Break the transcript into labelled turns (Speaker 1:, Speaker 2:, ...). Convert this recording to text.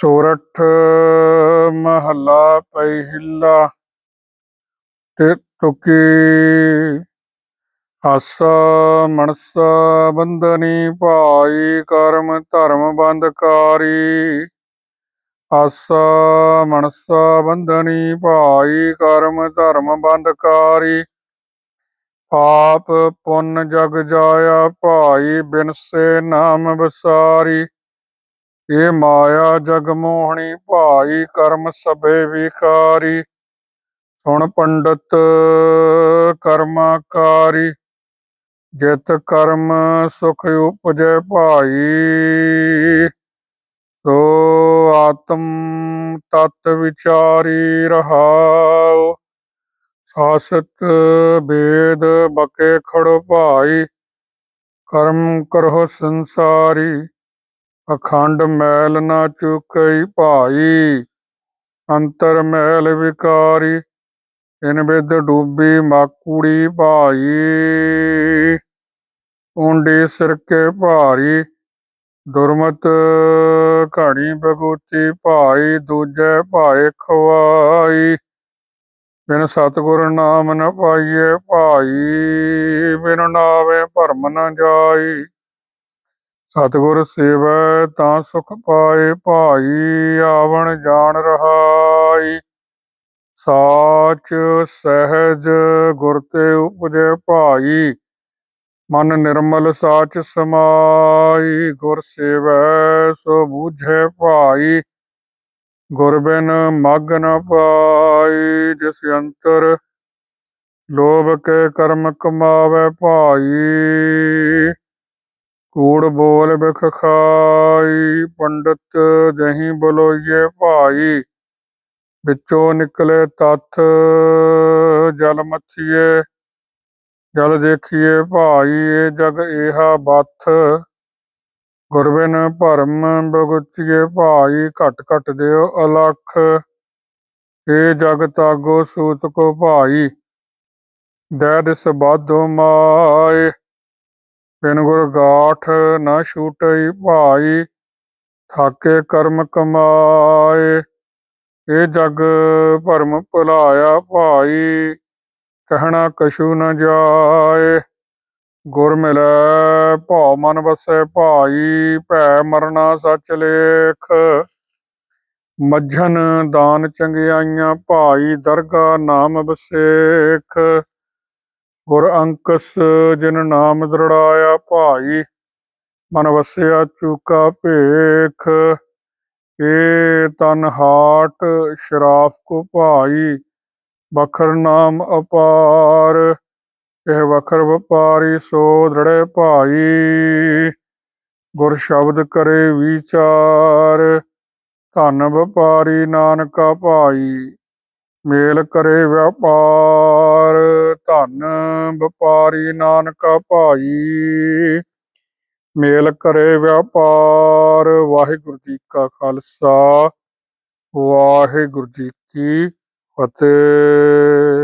Speaker 1: ਸੋਰਠ ਮਹੱਲਾ ਪਹਿਲਾ ਤੇ ਤੁਕੀ ਆਸਾ ਮਨਸਾ ਬੰਦਨੀ ਭਾਈ ਕਰਮ ਧਰਮ ਬੰਦਕਾਰੀ ਆਸਾ ਮਨਸਾ ਬੰਦਨੀ ਭਾਈ ਕਰਮ ਧਰਮ ਬੰਦਕਾਰੀ ਪਾਪ ਪੁੰਨ ਜਗ ਜਾਇਆ ਭਾਈ ਬਿਨਸੇ ਨਾਮ ਵਿਸਾਰੀ। ਇਹ ਮਾਇਆ ਜਗ ਮੋਹਣੀ ਭਾਈ ਕਰਮ ਸਭੇ ਵਿਕਾਰੀ, ਸੁਣ ਪੰਡਤ ਕਰਮਾਕਾਰੀ ਜਿਤ ਕਰਮ ਸੁਖ ਉਪਜੈ ਭਾਈ। ਸੋ ਆਤਮ ਤਤ ਵਿਚਾਰੀ ਰਹਾਉ, ਸਾਸਤ ਬੇਦ ਬਕੇ ਖੜੋ ਭਾਈ, ਕਰਮ ਕਰੋ ਸੰਸਾਰੀ। ਅਖੰਡ ਮੈਲ ਨਾ ਚੁਕਈ ਭਾਈ, ਅੰਤਰ ਮੈਲ ਵਿਕਾਰੀ, ਇਨ ਬਿਦ ਡੂਬੀ ਮਾਕੂੜੀ ਭਾਈ। ਉਂਡੀ ਸਿਰ ਕੇ ਭਾਰੀ, ਦੁਰਮਤ ਘੜੀ ਬਗੂਤੀ ਭਾਈ, ਦੂਜੇ ਭਾਏ ਖਵਾਈ। ਬਿਨ ਸਤਗੁਰ ਨਾਮ ਨ ਪਾਈਏ ਭਾਈ, ਬਿਨ ਨਾਵੇ ਭਰਮ ਨ ਜਾਈ। ਸਤਿਗੁਰ ਸੇਵੈ ਤਾਂ ਸੁਖ ਪਾਏ ਭਾਈ, ਆਵਣ ਜਾਣ ਰਹਾਈ। ਸਾਚ ਸਹਿਜ ਗੁਰ ਤੇ ਉਪਜੇ ਭਾਈ, ਮਨ ਨਿਰਮਲ ਸਾਚ ਸਮਾਈ। ਗੁਰ ਸੇਵੈ ਸੋ ਬੂਝੇ ਭਾਈ, ਗੁਰ ਬਿਨ ਮਗ ਨ ਪਾਈ। ਜਿਸ ਅੰਤਰ ਲੋਭ ਕੇ ਕਰਮ ਕਮਾਵੇ ਭਾਈ। ਕੂੜ ਬੋਲ ਬਿਖ ਖਾਈ, ਪੰਡਤ ਜਹੀਂ ਬਲੋਈਏ ਭਾਈ। ਵਿੱਚੋਂ ਨਿਕਲੇ ਤਥ ਜਲ ਮੱਥੀਏ ਜਲ ਦੇਖੀਏ ਭਾਈ, ਇਹ ਜਗ ਏਹਾ ਬਥ। ਗੁਰਬਿਨ ਭਰਮ ਬਗੁਚੀਏ ਭਾਈ, ਘਟ ਘਟ ਦਿਓ ਅਲਖ। ਇਹ ਜਗ ਤਾਗੋ ਸੂਤ ਕੋ ਭਾਈ ਦੈ ਦਿਸ ਮਾਏ। ਬਿਨ ਗੁਰ ਗਾਠ ਨਾ ਛੂਟਈ ਭਾਈ, ਥਾਕੇ ਕਰਮ ਕਮਾਏ। ਇਹ ਜਗ ਭਰਮ ਭੁਲਾਇਆ ਭਾਈ, ਕਹਿਣਾ ਕਛੂ ਨ ਜਾਏ। ਗੁਰ ਮਿਲੈ ਭਉ ਮਨ ਵਸੈ ਭਾਈ, ਭੈ ਮਰਨਾ ਸਚ ਲੇਖ। ਮੱਝਨ ਦਾਨ ਚੰਗਿਆਈਆਂ ਭਾਈ ਦਰਗਾ ਨਾਮ ਬਸੇਖ ਗੁਰ ਅੰਕਸ ਜਿਨ ਨਾਮ ਦ੍ਰਿੜਾਇਆ ਭਾਈ, ਮਨ ਵਸਿਆ ਚੂਕਾ ਭੇਖ, ਏ ਤਨ ਹਾਟ ਸ਼ਰਾਫ ਕੋ ਭਾਈ ਬਖਰ ਨਾਮ ਅਪਾਰ, ਇਹ ਵਖਰ ਵਪਾਰੀ ਸੋ ਦ੍ਰਿੜੇ ਭਾਈ। ਗੁਰ ਸ਼ਬਦ ਕਰੇ ਵਿਚਾਰ, ਧਨ ਵਪਾਰੀ ਨਾਨਕਾ ਭਾਈ। ਮੇਲ ਕਰੇ ਵਪਾਰ, ਧਨ ਵਪਾਰੀ ਨਾਨਕਾ ਭਾਈ। ਮੇਲ ਕਰੇ ਵਪਾਰ, ਵਾਹਿਗੁਰੂ ਜੀ ਕਾ ਖਾਲਸਾ, ਵਾਹਿਗੁਰੂ ਜੀ ਕੀ ਫਤਿਹ।